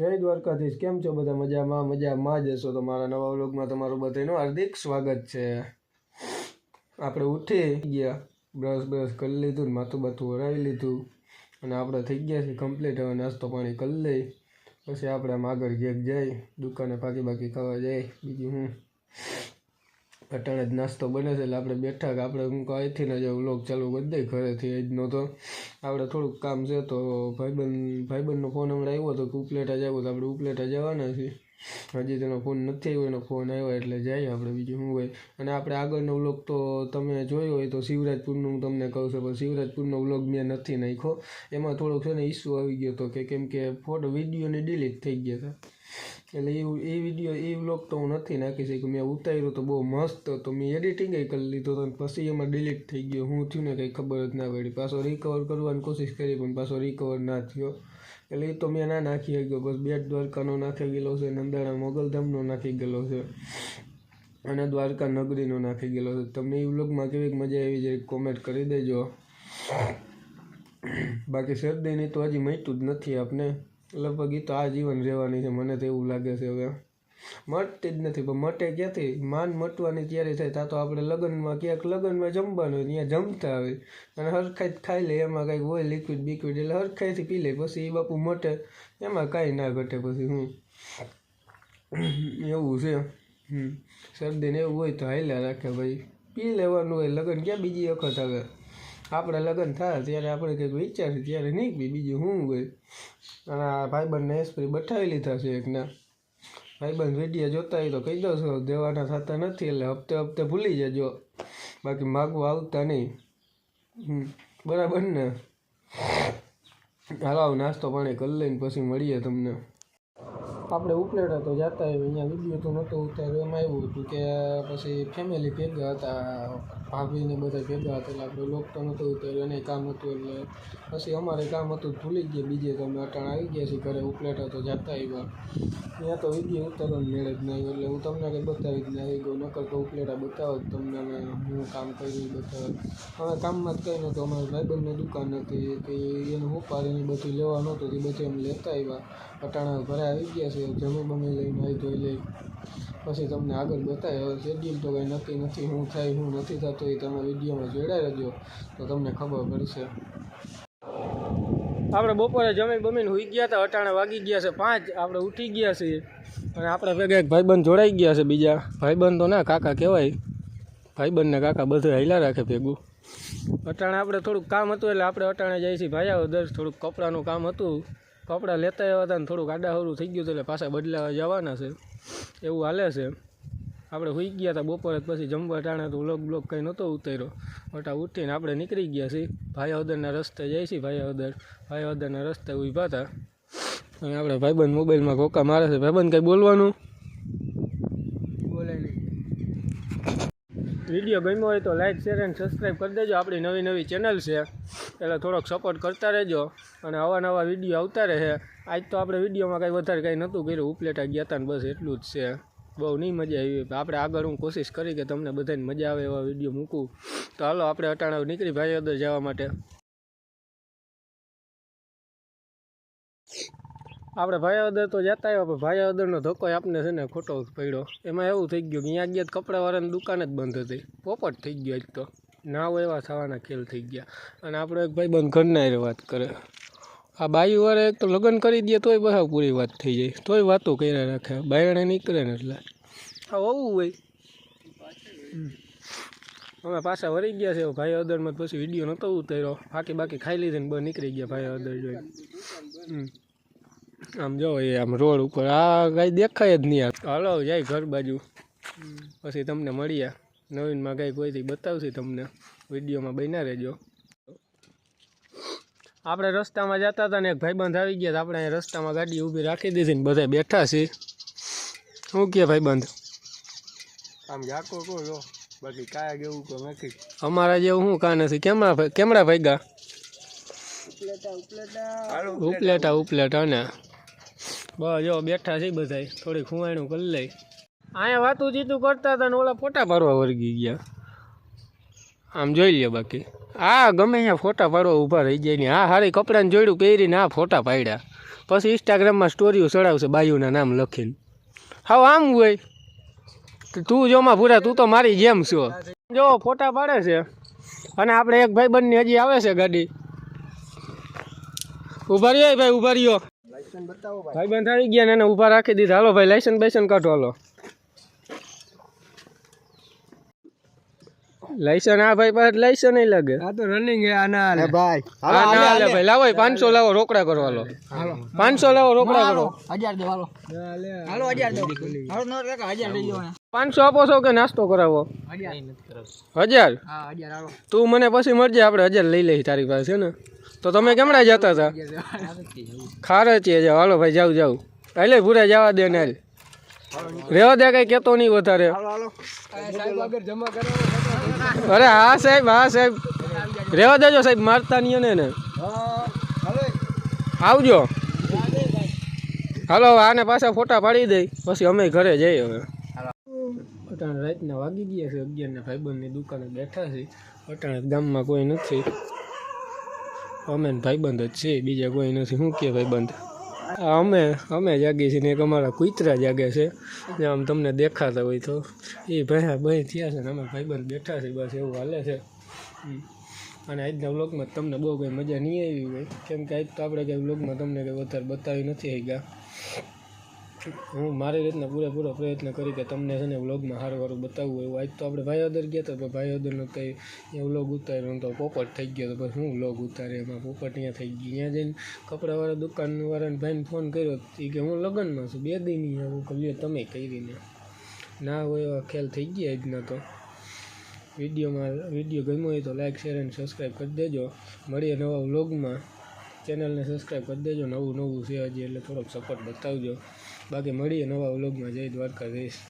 જય દ્વારકાધીશ. કેમ છો બધા? મજામાં? મજામાં જ હશો તો મારા નવા વ્લોગમાં તમારું બધાનું હાર્દિક સ્વાગત છે. આપણે ઉઠી ગયા, બ્રશ બ્રશ કરી લીધું ને માથું બાથું વરાવી લીધું અને આપણે થઈ ગયા છીએ કમ્પ્લીટ હવે નાસ્તો પાણી કરી લઈ. પછી આપણે આમ આગળ ક્યાંક જાય દુકાને પાકી બાકી ખાવા જાય બીજું હું? અટાણે જ નાસ્તો બને છે એટલે આપણે બેઠા કે આપણે હું અહીંથી ને જાઉં વ્લોગ ચાલુ કરી દઈ ઘરેથી આજનો તો. આપણે થોડુંક કામ છે તો ભાઈબંધ ભાઈબંધનો ફોન હમણાં આવ્યો હતો કે ઉપલેટા જવું તો આપણે ઉપલેટા જવાના છીએ. હજી તેનો ફોન નથી આવ્યો, એનો ફોન આવ્યો એટલે જઈએ આપણે. બીજું શું હોય? અને આપણે આગળનો વ્લોગ તો તમે જોયો હોય તો શિવરાજપુરનું હું તમને કહું છું, પણ શિવરાજપુરનો વ્લોગ મેં નથી નાખ્યો. એમાં થોડોક છે ને ઇસ્યુ આવી ગયો હતો કે કેમ કે ફોટો વિડીયોને ડિલીટ થઈ ગયા હતા. એટલે એ એ વીડિયો એ વ્લોગ તો હું નથી નાખી શક્યું. મેં ઉતાર્યો તો બહુ મસ્ત હતો. મેં એડિટિંગ કરી લીધો હતો પછી એમાં ડિલીટ થઈ ગયો. હું થયું ને કંઈ ખબર જ ના પડી. પાછો રિકવર કરવાની કોશિશ કરી, પણ પાછો રિકવર ના થયો. એટલે એ તો મેં ના નાખી શક્યો. બસ બેટ દ્વારકાનો નાખી ગયેલો છે નંદાણા મોગલધામનો નાખી ગયેલો છે અને દ્વારકા નગરીનો નાખી ગયેલો છે. તમને એ વ્લોગમાં કેવી મજા આવી જાય કોમેન્ટ કરી દેજો. બાકી શરદીની તો હજી મટ્યું જ નથી આપને. લગભગ એ તો આ જીવન રહેવાની છે, મને તો એવું લાગે છે હવે. મટતી જ નથી પણ મટે ક્યાંથી? માન મટવાની તૈયારી થાય ત્યાં તો આપણે લગ્નમાં ક્યાંક લગ્નમાં જમવાનું હોય ત્યાં જમતા આવે અને હરખાઈ ખાઈ લે એમાં કાંઈક હોય લિક્વિડ બિક્વિડ એટલે હરખાઈથી પી લે પછી એ બાપુ મટે એમાં કાંઈ ના ઘટે પછી હું. એવું છે. હમ. શરદીને એવું હોય તો હાલ્યા રાખે ભાઈ. પી લેવાનું હોય લગ્ન ક્યાં બીજી વખત આવે? આપણે લગ્ન થાય ત્યારે આપણે કંઈક વિચારીએ ત્યારે નહીં બીજું શું હોય. અને આ ભાઈબંધને એસપી બઠાવી લીધા છે એકના. ભાઈબંધ વીડિયો જોતા હોય તો કહી દો છો, દેવાના થતા નથી એટલે હપ્તે હપ્તે ભૂલી જજો. બાકી માગવા આવતા નહીં. બરાબર ને? હાલો નાસ્તો પાણી કરી લઈને પછી મળીએ તમને. આપણે ઉપલેટા તો જતા હોય, અહીંયા વીડિયો તો નહોતો ઉતાર્યો, એમાં એવું હતું કે પછી ફેમિલી ભેગા હતા ભાભીને બધા ભેગા હતા, એટલે આપણે લોક તો નહોતો ઉતાર્યો, એને કામ હતું, એટલે પછી અમારે કામ હતું, ભૂલી ગયા બીજે તો અમે અટાણ આવી ગયા છીએ ઘરે, ઉપલેટા તો જતા આવ્યા. ત્યાં તો વીડિયો ઉતારવાનો મેળ જ નહીં, એટલે હું તમને કંઈ બતાવી જ ના આવી ગયો, નકર તો ઉપલેટા બતાવો તમને અમે હું કામ કર્યું બતાવે હવે કામમાં જ કંઈ નહોતું, અમારે ભાઈબંધની દુકાન હતી, કે એનું ઉપાડીને બધું લેવા નહોતું, તે બધું અમે લેતા આવ્યા. અટાણા ઘરે આવી ગયા છે જમી બમી લઈ નાહી ધોઈ લઈ. પછી તમને આગળ બતાવે હવે શેડ્યુલ તો કંઈ નક્કી નથી, હું થાય, હું નથી થતું, એ તમે વિડીયોમાં જોડાઈ રહેજો, તો તમને ખબર પડશે. આપણે બપોરે જમી બમીને હોઈ ગયા હતા, અટાણે વાગી ગયા છે, પાંચ, આપણે ઉઠી ગયા છીએ. અને આપણે ભેગા એક ભાઈબંધ જોડાઈ ગયા છે બીજા. ભાઈબંધ તો ના કાકા કહેવાય. ભાઈબંધને કાકા બધે હૈલા રાખે ભેગું. અટાણે આપણે થોડુંક કામ હતું એટલે આપણે અટાણે જઈએ છીએ ભાઈ આવો, દર થોડુંક કપડાનું કામ હતું. કપડાં લેતા આવ્યા હતા ને થોડુંક આડાહરું થઈ ગયું હતું એટલે પાછા બદલાવા જવાના છે. એવું હાલે છે. આપણે હોઈ ગયા હતા બપોરે પછી જમવા ટાણે તો વ્લોગ બ્લોગ કંઈ નહોતો ઉતાર્યો. મોટા ઉઠીને આપણે નીકળી ગયા છીએ. ભાઈ હદરના રસ્તે જાય છીએ ભાઈ હદર ભાઈ હદરના રસ્તે ઊભા હતા. અને આપણે ભાઈબંધ મોબાઈલમાં કોકા મારે છે. ભાઈબંધ કંઈ બોલવાનું બોલે નહીં વીડિયો ગમ્યો હોય તો લાઈક શેર એન્ડ સબસ્ક્રાઈબ કરી દેજો. આપણી નવી નવી ચેનલ છે. એટલે થોડોક સપોર્ટ કરતા રહેજો. અને આવા નવા વીડિયો આવતા રહે. આજ તો આપણે વિડીયોમાં કાંઈ વધારે કાંઈ નહોતું કર્યું. ઉપલેટા ગયા હતા બસ એટલું જ છે. બહુ નહીં મજા આવી. આપણે આગળ હું કોશિશ કરી કે તમને બધાને મજા આવે એવા વીડિયો મૂકું. તો હાલો, આપણે અટાણા નીકળી ભાઈ અંદર જવા માટે. આપણે ભાયાવદર તો જતા આવ્યા, પણ ભાયાવદરનો ધક્કો આપને છે ને ખોટો પડ્યો. એમાં એવું થઈ ગયું કે અહીંયા ગયા કપડાવાળાની દુકાન જ બંધ હતી. પોપટ થઈ ગયો એક તો. નાવ એવા થવાના ખેલ થઈ ગયા. અને આપણો એક ભાઈ બંધ ઘરના વાત કરે. આ બાયુવાળા એક તો લગ્ન કરી દે તોય બહાર પૂરી વાત થઈ જાય. તોય વાતો કર્યા રાખે. બાયણે નીકળે ને એટલે. હા હોવું હોય. અમે પાછા વળી ગયા છે ભાઈ અદરમાં પછી વીડિયો નહોતો ઉતાર્યો. બાકી બાકી ખાઈ લીધે ને બહાર નીકળી ગયા ભાઈ અદર હમ. આમ જો એ આમ રોડ ઉપર આ કાંઈ દેખાય જ નહીં આ. હાલો જાય ઘર બાજુ. પછી તમને મળીએ. નવીનમાં કાંઈ કોઈથી બતાવશે તમને. વિડીયોમાં બન્યા રહેજો. આપણે રસ્તામાં જતા હતા ને એક ભાઈબંધ આવી ગયા આપણે અહીંયા રસ્તામાં ગાડી ઊભી રાખી દીધી ને બધા બેઠા છે. શું કે ભાઈબંધ? આમ જાકો કહો જો. બાકી કાયા જેવું તો નથી. અમારા જેવું શું કાં નથી? કેમરા ભાઈ કેમરા ભાઈગા ઉપલેટા. ઉપલેટા ઉપલેટા ને. બસ જો બેઠા છે બધા થોડી ખુવાણું કરી લઈ. અહીંયા વાતું જીતું કરતા હતા ને ઓલા ફોટા પાડવા વળગી ગયા. આમ જોઈ લે બાકી. આ ગમે અહીંયા ફોટા પાડવા ઊભા રહી જાય ને આ હારી કપડાને જોડ્યું પહેરીને આ ફોટા પાડ્યા. પછી ઇન્સ્ટાગ્રામમાં સ્ટોરીઓ ચડાવશે બાયુના નામ લખીને. હાવ આમ હોય. તું જોમાં પૂરા તું તો મારી જેમ છો. જો ફોટા પાડે છે. અને આપણે એક ભાઈ બંને હજી આવે છે ગાડી. ઊભા રહ્યો ભાઈ, ઊભા રહ્યો. ભાઈ. બંધ આવી ગયા ને એને ઊભા રાખી દીધા. હાલો ભાઈ લાયસન્સ બેસન કાઢો હાલો. લાયસન આ ભાઈ પાસે લાયસન નહીં લાગે. આ તો રનિંગ હે આના ભાઈ હા ના હાલે ભાઈ લાવો પાંચસો લાવો રોકડા કરો હાલો. પાંચસો લાવો રોકડા કરો. 1000 દે હાલો. હાલો. 1000 દો. હાલો નો કાકા 1000 લઈ લો પાંચસો આપો છો કે નાસ્તો કરાવો? હજાર. હા હજાર હાલો. તું મને પછી મળજે આપણે હજાર લઈ લઈ તારી પાસે ને? તો તમે કેમડા જતા હતા? ખારચીએ જાઓ. હાલો ભાઈ જાવ જાવ એટલે ભૂરા જવા દે ને હાલ. રેવા દે, કઈ કેતો નહીં વધારે. અરે હા સાહેબ હા સાહેબ. રેવા દેજો સાહેબ, મારતા નહીં ને આવજો. હાલો આને પાછા ફોટા પાડી દઈ પછી અમે ઘરે જઈએ હવે. અટાણે રાતના વાગી ગયા છે, અગિયારના ભાઈબંધની દુકાને બેઠા છે. અટાણે ગામમાં કોઈ નથી. અમે ભાઈબંધ જ છે બીજા કોઈ નથી. શું કે ભાઈબંધ? અમે અમે જાગીએ છીએ ને એક અમારા કુતરા જાગે છે જે આમ તમને દેખાતા હોય તો. એ ભાઈ ભાઈ થયા છે ને અમે ભાઈબંધ બેઠા છે, બસ એવું હાલે છે. અને આજના વ્લોગમાં તમને બહુ કંઈ મજા નહીં આવી હોય. કેમ કે આજ તો આપણે કંઈ વ્લોગમાં તમને કંઈ વધારે બતાવી નથી ગયા હું મારી રીતના પૂરેપૂરો પ્રયત્ન કરી કે તમને છે ને વ્લોગમાં સારું સારું બતાવવું એવું. આજ તો આપણે ભાઈઓદર ગયા હતા, પણ ભાઈઓદરનો કંઈ એ વ્લોગ ઉતાર્યો તો પોપટ થઈ ગયો તો પછી હું વ્લોગ ઉતારે? એમાં પોપટ અહીંયા થઈ ગઈ ત્યાં જઈને કપડાવાળા દુકાનવાળાને ભાઈને ફોન કર્યો એ કે હું લગ્નમાં છું, બે દી નહીં આવું કે લ્યો તમે કરીને ના. હોય એવા ખ્યાલ થઈ ગયા આજના તો. વિડીયોમાં, વીડિયો ગમ્યો હોય તો લાઇક શેર અને સબસ્ક્રાઈબ કરી દેજો. મળીએ નવા વ્લોગમાં. ચેનલને સબસ્ક્રાઈબ કરી દેજો. નવું નવું છે હજી, એટલે થોડોક સપોર્ટ બતાવજો. બાકી મળીએ નવા વ્લોગમાં. જય દ્વારકા જઈશ